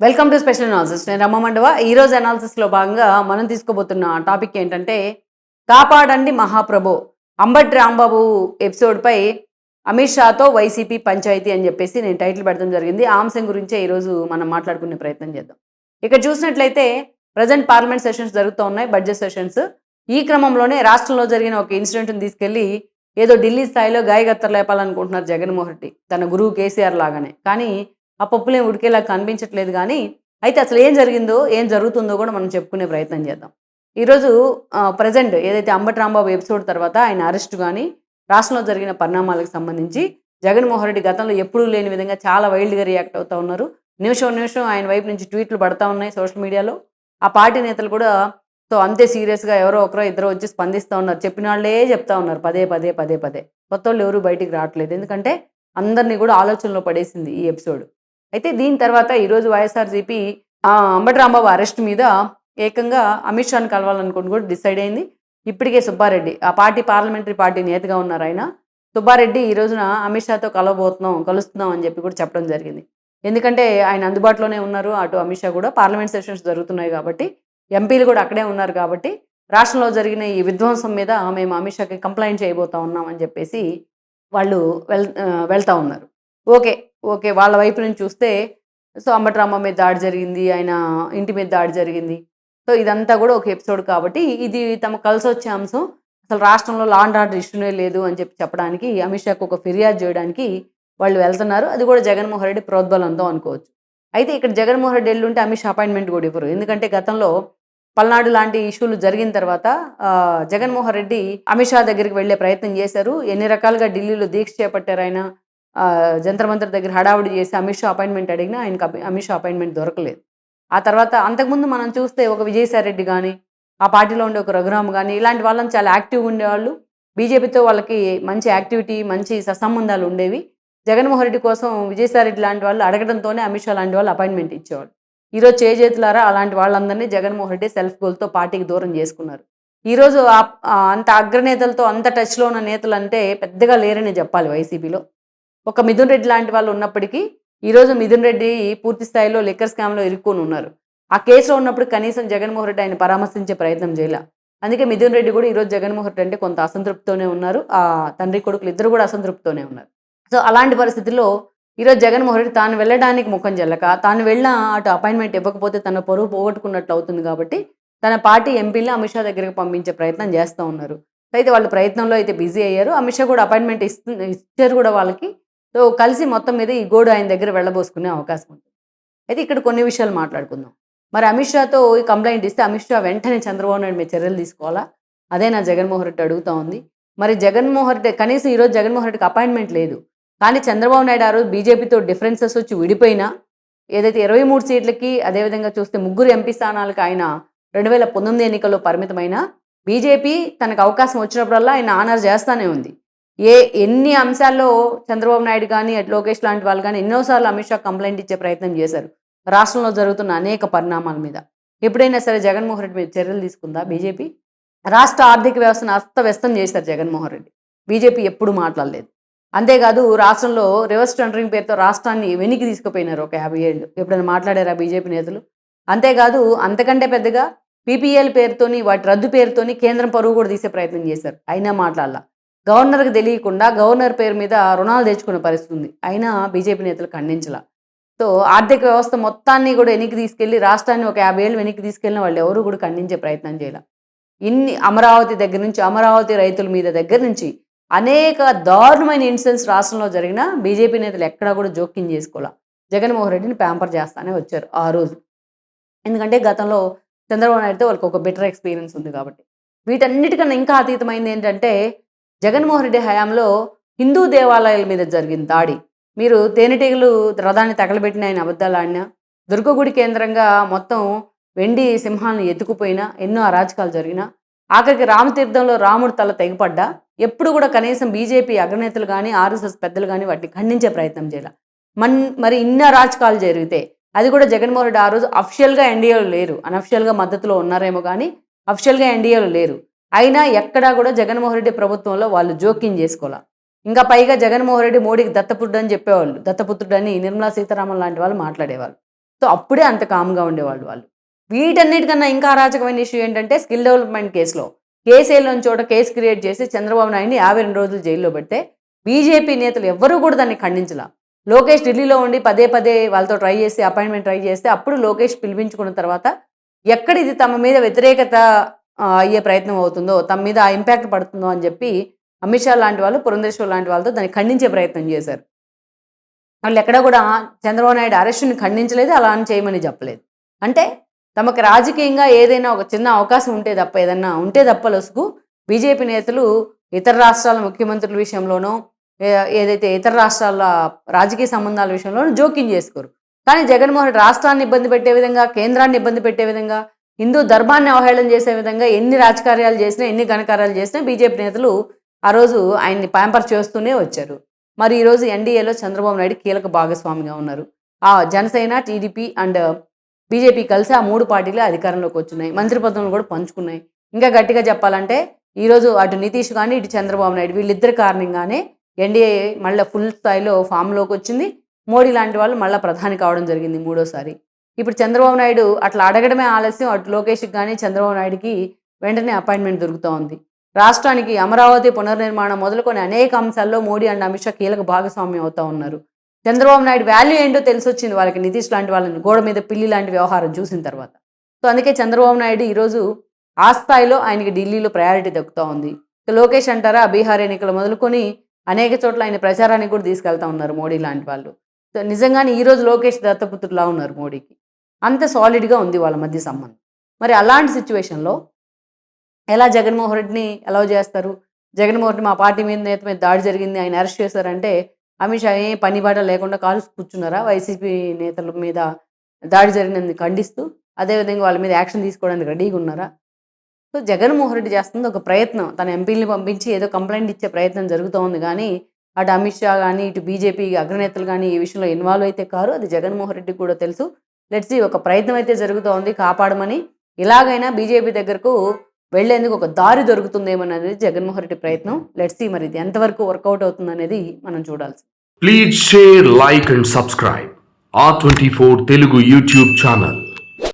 Welcome to special analysis నేను రమ్మ మండవ. ఈ రోజు అనాలిసిస్ భాగంగా మనం తీసుకోబోతున్న టాపిక్ ఏంటంటే కాపాడండి మహాప్రభు. అంబటి రాంబాబు ఎపిసోడ్పై అమిత్ షాతో వైసీపీ పంచాయతీ అని చెప్పేసి నేను టైటిల్ పెడతాం జరిగింది. ఆ అంశం గురించే ఈరోజు మనం మాట్లాడుకునే ప్రయత్నం చేద్దాం. ఇక్కడ చూసినట్లయితే ప్రజెంట్ పార్లమెంట్ సెషన్స్ జరుగుతూ ఉన్నాయి. బడ్జెట్ సెషన్స్ ఈ క్రమంలోనే రాష్ట్రంలో జరిగిన ఒక ఇన్సిడెంట్ని తీసుకెళ్ళి ఏదో ఢిల్లీ స్థాయిలో గాయగత్తర్ లేపాలనుకుంటున్నారు జగన్మోహన్ రెడ్డి. తన గురువు కేసీఆర్ లాగానే. కానీ ఆ పప్పులేం ఉడికేలా కనిపించట్లేదు కానీ అయితే అసలు ఏం జరిగిందో ఏం జరుగుతుందో కూడా మనం చెప్పుకునే ప్రయత్నం చేద్దాం. ఈరోజు ప్రజెంట్ ఏదైతే అంబటి రాంబాబు ఎపిసోడ్ తర్వాత ఆయన అరెస్ట్ కానీ రాష్ట్రంలో జరిగిన పరిణామాలకు సంబంధించి జగన్మోహన్ రెడ్డి గతంలో ఎప్పుడూ లేని విధంగా చాలా వైల్డ్గా రియాక్ట్ అవుతూ ఉన్నారు. నిమిషం నిమిషం ఆయన వైపు నుంచి ట్వీట్లు పడతా ఉన్నాయి సోషల్ మీడియాలో ఆ పార్టీ నేతలు కూడా సో అంతే సీరియస్గా ఎవరో ఒకరో ఇద్దరు వచ్చి స్పందిస్తూ ఉన్నారు. చెప్పిన వాళ్ళే చెప్తా ఉన్నారు పదే పదే పదే పదే. కొత్త వాళ్ళు ఎవరు బయటికి రావట్లేదు. ఎందుకంటే అందరినీ కూడా ఆలోచనలో పడేసింది ఈ ఎపిసోడ్ అయితే దీని తర్వాత ఈరోజు వైఎస్ఆర్సీపీ అంబటి రాంబాబు అరెస్ట్ మీద ఏకంగా అమిత్ షాను కలవాలనుకుని కూడా డిసైడ్ అయింది. ఇప్పటికే సుబ్బారెడ్డి ఆ పార్టీ పార్లమెంటరీ పార్టీ నేతగా ఉన్నారు ఆయన. సుబ్బారెడ్డి ఈ రోజున అమిత్ షాతో కలవబోతున్నాం కలుస్తున్నాం అని చెప్పి కూడా చెప్పడం జరిగింది. ఎందుకంటే ఆయన అందుబాటులోనే ఉన్నారు అటు అమిత్ షా కూడా. పార్లమెంట్ సెషన్స్ జరుగుతున్నాయి కాబట్టి ఎంపీలు కూడా అక్కడే ఉన్నారు కాబట్టి రాష్ట్రంలో జరిగిన ఈ విధ్వంసం మీద మేము అమిత్ షాకి కంప్లైంట్ చేయబోతా ఉన్నాం అని చెప్పేసి వాళ్ళు వెల్ వెళ్తా ఉన్నారు. ఓకే. ఓకే వాళ్ళ వైపు నుంచి చూస్తే సో అంబటరామ మీద దాడి జరిగింది ఆయన ఇంటి మీద దాడి జరిగింది. సో ఇదంతా కూడా ఒక ఎపిసోడ్ కాబట్టి ఇది తమ కలిసి వచ్చే అంశం. అసలు రాష్ట్రంలో లా అండ్ ఆర్డర్ ఇష్యూనే లేదు అని చెప్పి చెప్పడానికి అమిత్ షాకు ఒక ఫిర్యాదు చేయడానికి వాళ్ళు వెళ్తున్నారు. అది కూడా జగన్మోహన్ రెడ్డి ప్రోద్బలంతో అనుకోవచ్చు. అయితే ఇక్కడ జగన్మోహన్ రెడ్డి వెళ్ళుంటే అమిత్ షా అపాయింట్మెంట్ కూడా ఇవ్వరు. ఎందుకంటే గతంలో పల్నాడు లాంటి ఇష్యూలు జరిగిన తర్వాత జగన్మోహన్ రెడ్డి అమిత్ షా దగ్గరికి వెళ్ళే ప్రయత్నం చేశారు. ఎన్ని రకాలుగా ఢిల్లీలో దీక్ష చేపట్టారు ఆయన. జంతర్ మంతర్ దగ్గర హడావుడి చేసి అమిత్ షా అపాయింట్మెంట్ అడిగినా ఆయనకు అమిత్ షా అపాయింట్మెంట్ దొరకలేదు. ఆ తర్వాత అంతకుముందు మనం చూస్తే ఒక విజయసాయిరెడ్డి కానీ ఆ పార్టీలో ఉండే ఒక రఘురామ్ కానీ ఇలాంటి వాళ్ళని చాలా యాక్టివ్గా ఉండేవాళ్ళు. బీజేపీతో వాళ్ళకి మంచి యాక్టివిటీ మంచి సత్సంబంధాలు ఉండేవి. జగన్మోహన్ రెడ్డి కోసం విజయసాయిరెడ్డి లాంటి వాళ్ళు అడగడంతోనే అమిత్ షా లాంటి వాళ్ళు అపాయింట్మెంట్ ఇచ్చేవాళ్ళు. ఈరోజు చేజేతులారా అలాంటి వాళ్ళందరినీ జగన్మోహన్ రెడ్డి సెల్ఫ్ గోల్తో పార్టీకి దూరం చేసుకున్నారు. ఈరోజు అంత అగ్రనేతలతో అంత టచ్లో ఉన్న నేతలు అంటే పెద్దగా లేరని చెప్పాలి వైసీపీలో. ఒక మిథున్ రెడ్డి లాంటి వాళ్ళు ఉన్నప్పటికీ ఈరోజు మిథున్ రెడ్డి పూర్తి స్థాయిలో లిక్కర్ స్కామ్లో ఇరుక్కొని ఉన్నారు. ఆ కేసులో ఉన్నప్పుడు కనీసం జగన్మోహన్ రెడ్డి ఆయన పరామర్శించే ప్రయత్నం చేయాల. అందుకే మిథున్ రెడ్డి కూడా ఈరోజు జగన్మోహన్ రెడ్డి అంటే కొంత అసంతృప్తితోనే ఉన్నారు. ఆ తండ్రి కొడుకులు ఇద్దరు కూడా అసంతృప్తితోనే ఉన్నారు. సో అలాంటి పరిస్థితుల్లో ఈరోజు జగన్మోహన్ రెడ్డి తాను వెళ్ళడానికి ముఖం చెల్లక తాను వెళ్ళిన అటు అపాయింట్మెంట్ ఇవ్వకపోతే తన పొరుగు పోగొట్టుకున్నట్లు అవుతుంది కాబట్టి తన పార్టీ ఎంపీలను అమిత్ షా దగ్గరికి పంపించే ప్రయత్నం చేస్తూ ఉన్నారు. అయితే వాళ్ళు ప్రయత్నంలో అయితే బిజీ అయ్యారు. అమిత్ షా కూడా అపాయింట్మెంట్ ఇస్తు ఇచ్చారు కూడా వాళ్ళకి. సో కలిసి మొత్తం మీద ఈ గోడు ఆయన దగ్గర వెళ్ళబోసుకునే అవకాశం ఉంటుంది. అయితే ఇక్కడ కొన్ని విషయాలు మాట్లాడుకుందాం. మరి అమిత్ షాతో ఈ కంప్లైంట్ ఇస్తే అమిత్ షా వెంటనే చంద్రబాబు నాయుడు మీద చర్యలు తీసుకోవాలా? అదే నా జగన్మోహన్ రెడ్డి అడుగుతా ఉంది. మరి జగన్మోహన్ రెడ్డి కనీసం ఈరోజు జగన్మోహన్ రెడ్డికి అపాయింట్మెంట్ లేదు. కానీ చంద్రబాబు నాయుడు ఆ రోజు బీజేపీతో డిఫరెన్సెస్ వచ్చి విడిపోయినా ఏదైతే ఇరవై మూడు సీట్లకి అదేవిధంగా చూస్తే ముగ్గురు ఎంపీ స్థానాలకు ఆయన రెండు వేల పంతొమ్మిది ఎన్నికల్లో పరిమితమైన బీజేపీ తనకు అవకాశం వచ్చినప్పుడల్లా ఆయన ఆనర్ చేస్తానే ఉంది. ఏ ఎన్ని అంశాల్లో చంద్రబాబు నాయుడు కానీ అటు లోకేష్ లాంటి వాళ్ళు కానీ ఎన్నోసార్లు అమిత్ షా కంప్లైంట్ ఇచ్చే ప్రయత్నం చేశారు. రాష్ట్రంలో జరుగుతున్న అనేక పరిణామాల మీద. ఎప్పుడైనా సరే జగన్మోహన్ రెడ్డి మీద చర్యలు తీసుకుందా బీజేపీ? రాష్ట్ర ఆర్థిక వ్యవస్థను అస్తవ్యస్తం చేశారు జగన్మోహన్ రెడ్డి. బీజేపీ ఎప్పుడు మాట్లాడలేదు. అంతేకాదు రాష్ట్రంలో రివర్స్ టెండరింగ్ పేరుతో రాష్ట్రాన్ని వెనక్కి తీసుకుపోయినారు ఒక యాభై ఏళ్ళు. ఎప్పుడైనా మాట్లాడారా బీజేపీ నేతలు? అంతేకాదు అంతకంటే పెద్దగా పీపీఎల్ పేరుతోని వాటి రద్దు పేరుతోని కేంద్రం పరువు కూడా తీసే ప్రయత్నం చేశారు. అయినా మాట్లాడాల. గవర్నర్కి తెలియకుండా గవర్నర్ పేరు మీద రుణాలు తెచ్చుకునే పరిస్థితి ఉంది అయినా బీజేపీ నేతలు ఖండించాల. సో ఆర్థిక వ్యవస్థ మొత్తాన్ని కూడా వెనక్కి తీసుకెళ్ళి రాష్ట్రాన్ని ఒక యాభై ఏళ్ళు వెనక్కి తీసుకెళ్ళిన వాళ్ళు ఎవరు కూడా ఖండించే ప్రయత్నం చేయాల. ఇన్ని అమరావతి దగ్గర నుంచి అమరావతి రైతుల మీద దగ్గర నుంచి అనేక దారుణమైన ఇన్సిడెంట్స్ రాష్ట్రంలో జరిగిన బీజేపీ నేతలు ఎక్కడా కూడా జోక్యం చేసుకోవాలా జగన్మోహన్ రెడ్డిని ప్యాంపర్ చేస్తానే వచ్చారు ఆ రోజు. ఎందుకంటే గతంలో చంద్రబాబు నాయుడుతో వాళ్ళకి ఒక బెటర్ ఎక్స్పీరియన్స్ ఉంది కాబట్టి. వీటన్నిటికన్నా ఇంకా అతీతమైంది ఏంటంటే జగన్మోహన్ రెడ్డి హయాంలో హిందూ దేవాలయాల మీద జరిగిన దాడి. మీరు తేనెటీగలు రథాన్ని తగలబెట్టిన ఆయన అబద్ధాలు ఆడినా దుర్గగుడి కేంద్రంగా మొత్తం వెండి సింహాలను ఎత్తుకుపోయినా ఎన్నో అరాచకాలు జరిగినా ఆఖరికి రామతీర్థంలో రాముడు తల తెగపడ్డా ఎప్పుడు కూడా కనీసం బీజేపీ అగ్రనేతలు కానీ ఆర్ఎస్ఎస్ పెద్దలు కానీ వాటిని ఖండించే ప్రయత్నం చేయాలి. మన్ మరి ఇన్ని అరాచకాలు జరిగితే అది కూడా జగన్మోహన్ రెడ్డి ఆ రోజు అఫిషియల్గా ఎన్డీఏలు లేరు. అనఫిషియల్గా మద్దతులో ఉన్నారేమో కానీ అఫిషియల్గా ఎన్డీఏలు లేరు. అయినా ఎక్కడా కూడా జగన్మోహన్ రెడ్డి ప్రభుత్వంలో వాళ్ళు జోక్యం చేసుకోవాలి ఇంకా పైగా జగన్మోహన్ రెడ్డి మోడీకి దత్తపుత్రుడు అని చెప్పేవాళ్ళు. దత్తపుత్రుడు అని నిర్మలా సీతారామన్ లాంటి వాళ్ళు మాట్లాడేవాళ్ళు. సో అప్పుడే అంత కామ్గా ఉండేవాళ్ళు వాళ్ళు. వీటన్నిటికన్నా ఇంకా అరాచకమైన ఇష్యూ ఏంటంటే స్కిల్ డెవలప్మెంట్ కేసులో. కేసీఎల్లోని చోట కేసు క్రియేట్ చేసి చంద్రబాబు నాయుడిని యాభై రెండు రోజులు జైల్లో పెడితే బీజేపీ నేతలు ఎవ్వరూ కూడా దాన్ని ఖండించలా. లోకేష్ ఢిల్లీలో ఉండి పదే పదే వాళ్ళతో ట్రై చేసి అపాయింట్మెంట్ ట్రై చేస్తే అప్పుడు లోకేష్ పిలిపించుకున్న తర్వాత ఎక్కడ ఇది తమ మీద వ్యతిరేకత అయ్యే ప్రయత్నం అవుతుందో తమ మీద ఆ ఇంపాక్ట్ పడుతుందో అని చెప్పి అమిత్ షా లాంటి వాళ్ళు పురంధేశ్వర్ లాంటి వాళ్ళతో దాన్ని ఖండించే ప్రయత్నం చేశారు. వాళ్ళు ఎక్కడ కూడా చంద్రబాబు నాయుడు అరెస్టుని ఖండించలేదు అలా అని చేయమని చెప్పలేదు. అంటే తమకు రాజకీయంగా ఏదైనా ఒక చిన్న అవకాశం ఉంటే తప్ప ఏదన్నా ఉంటే తప్ప లొసుగు బీజేపీ నేతలు ఇతర రాష్ట్రాల ముఖ్యమంత్రుల విషయంలోనో ఏదైతే ఇతర రాష్ట్రాల రాజకీయ సంబంధాల విషయంలోనూ జోక్యం చేసుకోరు. కానీ జగన్మోహన్ రాష్ట్రాన్ని ఇబ్బంది పెట్టే విధంగా కేంద్రాన్ని ఇబ్బంది పెట్టే విధంగా హిందూ ధర్మాన్ని అవహేళన చేసే విధంగా ఎన్ని రాజకార్యాలు చేసినా ఎన్ని ఘనకార్యాలు చేసినా బీజేపీ నేతలు ఆ రోజు ఆయన్ని ప్యాంపర్ చేస్తూనే వచ్చారు. మరి ఈరోజు ఎన్డీఏలో చంద్రబాబు నాయుడు కీలక భాగస్వామిగా ఉన్నారు. ఆ జనసేన టీడీపీ అండ్ బీజేపీ కలిసి ఆ మూడు పార్టీలు అధికారంలోకి వచ్చినాయి. మంత్రి పదవులు కూడా పంచుకున్నాయి. ఇంకా గట్టిగా చెప్పాలంటే ఈరోజు అటు నితీష్ కానీ ఇటు చంద్రబాబు నాయుడు వీళ్ళిద్దరి కారణంగానే ఎన్డీఏ మళ్ళీ ఫుల్ స్థాయిలో ఫామ్లోకి వచ్చింది. మోడీ లాంటి వాళ్ళు మళ్ళీ ప్రధాని కావడం జరిగింది మూడోసారి. ఇప్పుడు చంద్రబాబు నాయుడు అట్లా అడగడమే ఆలస్యం అటు లోకేష్కి కానీ చంద్రబాబు నాయుడుకి వెంటనే అపాయింట్మెంట్ దొరుకుతూ ఉంది. రాష్ట్రానికి అమరావతి పునర్నిర్మాణం మొదలుకొని అనేక అంశాల్లో మోడీ అండ్ అమిత్ షా కీలక భాగస్వామ్యం అవుతా ఉన్నారు. చంద్రబాబు నాయుడు వాల్యూ ఏంటో తెలిసి వచ్చింది వాళ్ళకి నితీష్ లాంటి వాళ్ళని గోడ మీద పిల్లి లాంటి వ్యవహారం చూసిన తర్వాత. సో అందుకే చంద్రబాబు నాయుడు ఈరోజు ఆ స్థాయిలో ఆయనకి ఢిల్లీలో ప్రయారిటీ దక్కుతూ ఉంది. లోకేష్ అంటారా బీహార్ ఎన్నికలు మొదలుకొని అనేక చోట్ల ఆయన ప్రచారానికి కూడా తీసుకెళ్తా ఉన్నారు మోడీ లాంటి వాళ్ళు. సో నిజంగానే ఈరోజు లోకేష్ దత్తపుత్రులా ఉన్నారు మోడీకి. అంత సాలిడ్గా ఉంది వాళ్ళ మధ్య సంబంధం. మరి అలాంటి సిచ్యువేషన్లో ఎలా జగన్మోహన్ రెడ్డిని అలౌ చేస్తారు? జగన్మోహన్ రెడ్డి మా పార్టీ మీద నేత మీద దాడి జరిగింది ఆయన అరెస్ట్ చేశారంటే అమిత్ షా ఏ పని బాట లేకుండా కాలు కూర్చున్నారా? వైసీపీ నేతల మీద దాడి జరిగినందుకు ఖండిస్తూ అదేవిధంగా వాళ్ళ మీద యాక్షన్ తీసుకోవడానికి రెడీగా ఉన్నారా సో జగన్మోహన్ రెడ్డి చేస్తుంది ఒక ప్రయత్నం. తన ఎంపీని పంపించి ఏదో కంప్లైంట్ ఇచ్చే ప్రయత్నం జరుగుతోంది కానీ అటు అమిత్ షా కానీ ఇటు బీజేపీ అగ్రనేతలు కానీ ఈ విషయంలో ఇన్వాల్వ్ అయితే కారు. అది జగన్మోహన్ రెడ్డికి కూడా తెలుసు. లెట్స్ ఒక ప్రయత్నం అయితే జరుగుతోంది కాపాడమని. ఇలాగైనా బీజేపీ దగ్గరకు వెళ్ళేందుకు ఒక దారి దొరుకుతుందేమన్నది జగన్మోహన్ రెడ్డి ప్రయత్నం. లెట్స్ మరి ఇది ఎంతవరకు వర్కౌట్ అవుతుంది అనేది మనం చూడాల్సి. Please share like and subscribe ఆ twenty four Telugu YouTube channel